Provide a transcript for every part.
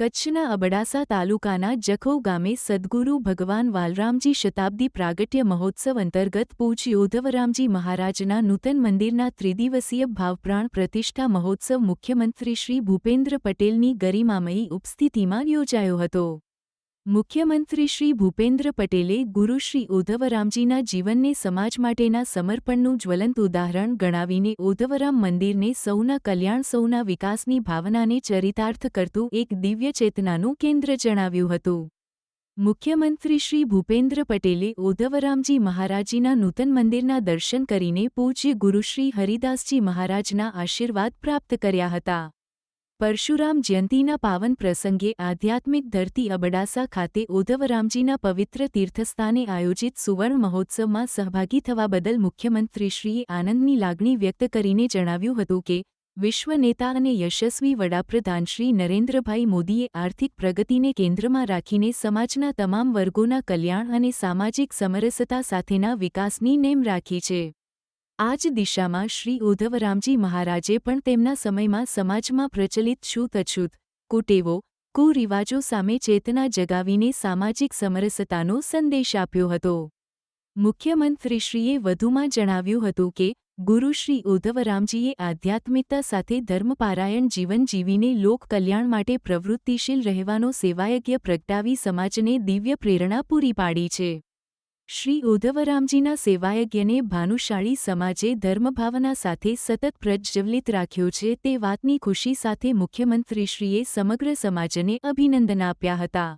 કચ્છના અબડાસા તાલુકાના જખૌ ગામે સદ્ગુરુ ભગવાન વાલરામજી શતાબ્દી પ્રાગટ્ય મહોત્સવ અંતર્ગત પૂજ યોધવરામજી મહારાજના નૂતન મંદિરના ત્રિદિવસીય ભાવપ્રાણ પ્રતિષ્ઠા મહોત્સવ મુખ્યમંત્રી શ્રી ભૂપેન્દ્ર પટેલની ગરિમામયી ઉપસ્થિતિમાં યોજાયો હતો. મુખ્યમંત્રી શ્રી ભૂપેન્દ્ર પટેલે ગુરુ શ્રી ઉધવરામજીના જીવનને સમાજ માટેના સમર્પણનું જ્વલંત ઉદાહરણ ગણાવીને ઓધવરામ મંદિરને સૌના કલ્યાણ, સૌના વિકાસની ભાવનાને ચરિતાર્થ કરતું એક દિવ્ય ચેતનાનું કેન્દ્ર જણાવ્યું હતું. મુખ્યમંત્રી શ્રી ભૂપેન્દ્ર પટેલે ઓધવરામજી મહારાજીના નૂતન મંદિરના દર્શન કરીને પૂજ્ય ગુરુશ્રી હરિદાસજી મહારાજના આશીર્વાદ પ્રાપ્ત કર્યા હતા. પરશુરામ જયંતીના પાવન પ્રસંગે આધ્યાત્મિક ધરતી અબડાસા ખાતે ઓધવરામજીના પવિત્ર તીર્થસ્થાને આયોજિત સુવર્ણ મહોત્સવમાં સહભાગી થવા બદલ મુખ્યમંત્રીશ્રીએ આનંદની લાગણી વ્યક્ત કરીને જણાવ્યું હતું કે, વિશ્વ નેતા અને યશસ્વી વડાપ્રધાન શ્રી નરેન્દ્રભાઈ મોદીએ આર્થિક પ્રગતિને કેન્દ્રમાં રાખીને સમાજના તમામ વર્ગોના કલ્યાણ અને સામાજિક સમરસતા સાથેના વિકાસની નેમ રાખી છે. આ જ દિશામાં શ્રી ઉધવરામજી મહારાજે પણ તેમના સમયમાં સમાજમાં પ્રચલિત છૂત અછૂત, કુટેવો, કુરિવાજો સામે ચેતના જગાવીને સામાજિક સમરસતાનો સંદેશ આપ્યો હતો. મુખ્યમંત્રીશ્રીએ વધુમાં જણાવ્યું હતું કે, ગુરુ શ્રી ઉધવરામજીએ આધ્યાત્મિકતા સાથે ધર્મપારાયણ જીવન જીવીને લોક કલ્યાણ માટે પ્રવૃત્તિશીલ રહેવાનો સેવાયજ્ઞ પ્રગટાવી સમાજને દિવ્ય પ્રેરણા પૂરી પાડી છે. શ્રી ઉધવરામજીના સેવાયજ્ઞને ભાનુશાળી સમાજે ધર્મભાવના સાથે સતત પ્રજ્વલિત રાખ્યો છે તે વાતની ખુશી સાથે મુખ્યમંત્રીશ્રીએ સમગ્ર સમાજને અભિનંદન આપ્યા હતા.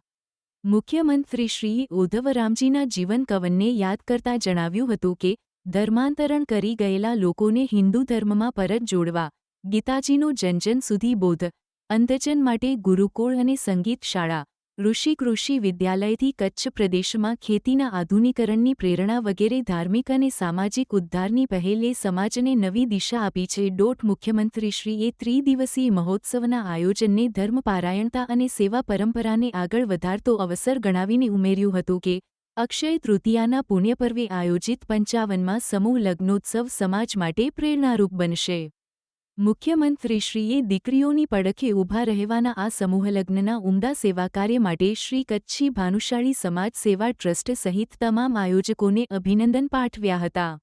મુખ્યમંત્રીશ્રીએ ઉધવરામજીના જીવન કવનને યાદ કરતા જણાવ્યું હતું કે, ધર્માંતરણ કરી ગયેલા લોકોને હિન્દુ ધર્મમાં પરત જોડવા, ગીતાજીનો જનજન સુધી બોધ, અંધજન માટે ગુરુકુળ અને સંગીત શાળા ઋષિ કૃષિ વિદ્યાલયથી કચ્છ પ્રદેશમાં ખેતીના આધુનિકરણની પ્રેરણા વગેરે ધાર્મિક અને સામાજિક ઉદ્ધારની પહેલે સમાજને નવી દિશા આપી છે. ડોટ મુખ્યમંત્રીશ્રીએ ત્રિદિવસીય મહોત્સવના આયોજનને ધર્મપારાયણતા અને સેવા પરંપરાને આગળ વધારતો અવસર ગણાવીને ઉમેર્યું હતું કે, અક્ષય તૃતીયાના પુણ્યપર્વે આયોજિત પંચાવનમાં સમૂહ લગ્નોત્સવ સમાજ માટે પ્રેરણારૂપ બનશે. મુખ્યમંત્રીશ્રીએ દીકરીઓની પડખે ઊભા રહેવાના આ સમૂહલગ્નના ઉમદા સેવાકાર્ય માટે શ્રી કચ્છી ભાનુશાળી સમાજ સેવા ટ્રસ્ટ સહિત તમામ આયોજકોને અભિનંદન પાઠવ્યા હતા.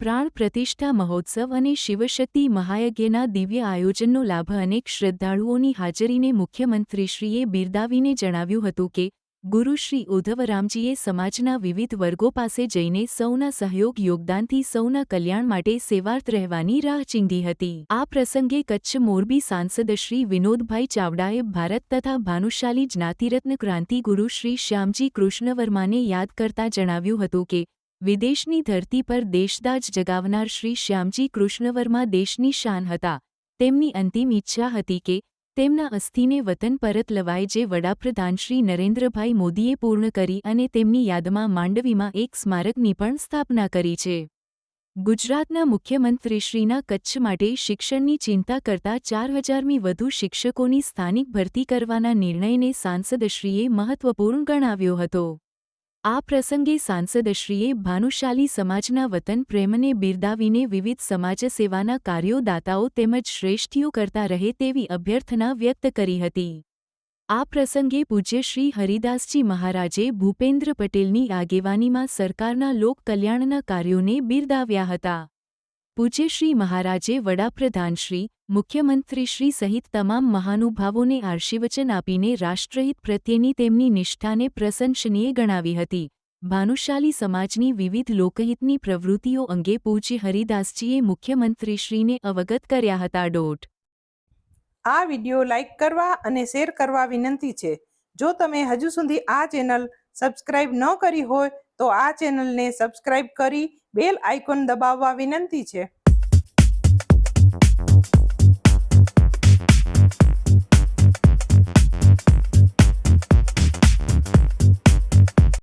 પ્રાણ પ્રતિષ્ઠા મહોત્સવ અને શિવશક્તિ મહાયજ્ઞના દિવ્ય આયોજનનો લાભ અનેક શ્રદ્ધાળુઓની હાજરીને મુખ્યમંત્રીશ્રીએ બિરદાવીને જણાવ્યું હતું કે ગુરુ શ્રી ઉધવરામજીએ સમાજના વિવિધ વર્ગો પાસે જઈને સૌના સહયોગ યોગદાનથી સૌના કલ્યાણ માટે સેવાર્થ રહેવાની રાહ ચીંધી હતી. આ પ્રસંગે કચ્છ મોરબી સાંસદ શ્રી વિનોદભાઈ ચાવડાએ ભારત તથા ભાનુશાલી જ્ઞાતિરત્ન ક્રાંતિ ગુરુ શ્રી શ્યામજી કૃષ્ણવર્માને યાદ કરતા જણાવ્યું હતું કે, વિદેશની ધરતી પર દેશદાજ જગાવનાર શ્રી શ્યામજી કૃષ્ણવર્મા દેશની શાન હતા. તેમની અંતિમ ઈચ્છા હતી કે તેમના અસ્થિને વતન પરત લવાય જે વડાપ્રધાન શ્રી નરેન્દ્રભાઈ મોદીએ પૂર્ણ કરી અને તેમની યાદમાં માંડવીમાં એક સ્મારકની પણ સ્થાપના કરી છે. ગુજરાતના મુખ્યમંત્રીશ્રીના કચ્છ માટે શિક્ષણની ચિંતા કરતા ચાર હજારમી વધુ શિક્ષકોની સ્થાનિક ભરતી કરવાના નિર્ણયને સાંસદશ્રીએ મહત્વપૂર્ણ ગણાવ્યો હતો. આ પ્રસંગે સાંસદશ્રીએ ભાનુશાલી સમાજના વતન પ્રેમને બિરદાવીને વિવિધ સમાજસેવાના કાર્યો દાતાઓ તેમજ શ્રેષ્ઠીઓ કરતા રહે તેવી અભ્યર્થના વ્યક્ત કરી હતી. આ પ્રસંગે પૂજ્ય શ્રી હરિદાસજી મહારાજે ભૂપેન્દ્ર પટેલની આગેવાનીમાં સરકારના લોકકલ્યાણના કાર્યોને બિરદાવ્યા હતા. પૂજ્ય શ્રી મહારાજે વડાપ્રધાનશ્રી મુખ્યમંત્રીશ્રી સહિત તમામ મહાનુભાવોને આશીર્વચન આપીને રાષ્ટ્રહિત પ્રત્યેની તેમની નિષ્ઠાને પ્રશંસનીય ગણાવી હતી. ભાનુશાલી સમાજની વિવિધ લોકહિતની પ્રવૃત્તિઓ અંગે પૂજ્ય હરિદાસજીએ મુખ્યમંત્રીશ્રીને અવગત કર્યા હતા. ડોટ આ વિડિયો લાઇક કરવા અને શેર કરવા વિનંતી છે. જો તમે હજુ સુધી આ ચેનલ સબસ્ક્રાઇબ ન કરી હોય તો આ ચેનલને સબસ્ક્રાઇબ કરી બેલ આઇકોન દબાવવા વિનંતી છે.